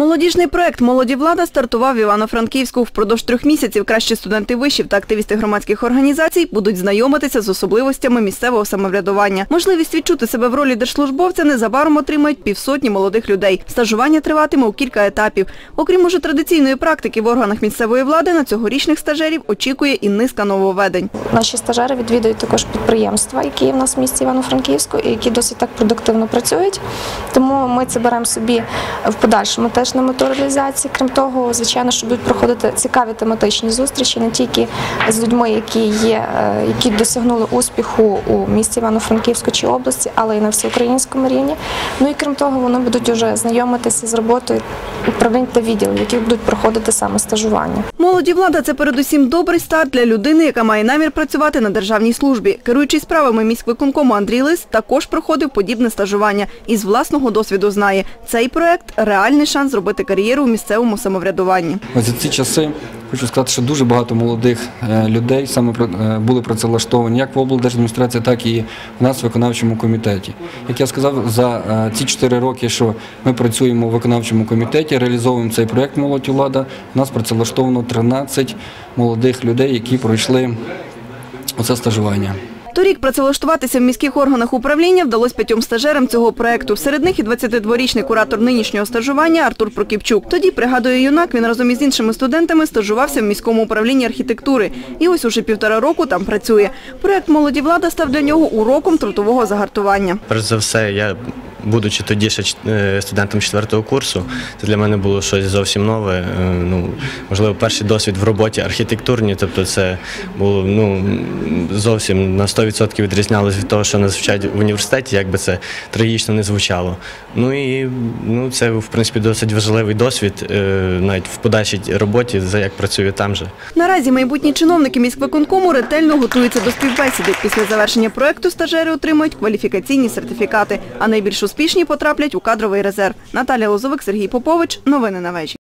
Молодіжний проект «Молоді влада» стартував в Івано-Франківську. Впродовж трьох місяців кращі студенти вишів та активісти громадських організацій будуть знайомитися з особливостями місцевого самоврядування. Можливість відчути себе в ролі держслужбовця незабаром отримають півсотні молодих людей. Стажування триватиме у кілька етапів. Окрім уже традиційної практики в органах місцевої влади, на цьогорічних стажерів очікує і низка нововведень. Наші стажери відвідують також підприємства, які в нас в місті Івано-Франківську, і які досить так продуктивно працюють. Тому ми це беремо собі в подальшому теж на мету. Крім того, звичайно, що будуть проходити цікаві тематичні зустрічі не тільки з людьми, які є, е, які досягнули успіху у місті Івано-Франківську чи області, але й на всеукраїнському рівні. Ну і крім того, вони будуть вже знайомитися з роботою управлінь та відділів, які будуть проходити саме стажування. Молоді влада – це передусім добрий старт для людини, яка має намір працювати на державній службі. Керуючий справами міськвиконкому Андрій Лис також проходив подібне стажування і з власного досвіду знає, цей проект – реальний шанс зробити кар'єру у місцевому самоврядуванні. За ці часи хочу сказати, що дуже багато молодих е, людей саме е, були працевлаштовані як в облдержадміністрації, так і в нас в виконавчому комітеті. Як я сказав, за е, ці 4 роки, що ми працюємо в виконавчому комітеті, реалізовуємо цей проєкт «Молодь влада», у нас працевлаштовано 13 молодих людей, які пройшли оце стажування. Торік працевлаштуватися в міських органах управління вдалося п'ятьом стажерам цього проекту. Серед них і 22-річний куратор нинішнього стажування Артур Прокіпчук. Тоді, пригадує юнак, він разом із іншими студентами стажувався в міському управлінні архітектури. І ось уже півтора року там працює. Проект «Молоді влада» став для нього уроком трудового загартування. Перш за все, я, будучи тоді ще е, студентом четвертого курсу, це для мене було щось зовсім нове. Е, Ну, можливо, перший досвід в роботі архітектурній, тобто це було ну, зовсім на 100% відрізнялося від того, що нас вчать в університеті, як би це трагічно не звучало. Ну і ну, це, в принципі, досить важливий досвід, е, навіть в подальшій роботі, за як працюю там же. Наразі майбутні чиновники міськвиконкому ретельно готуються до співбесіди. Після завершення проекту стажери отримують кваліфікаційні сертифікати, а найбільш успішні потраплять у кадровий резерв. Наталя Лозовик, Сергій Попович. Новини на вежі.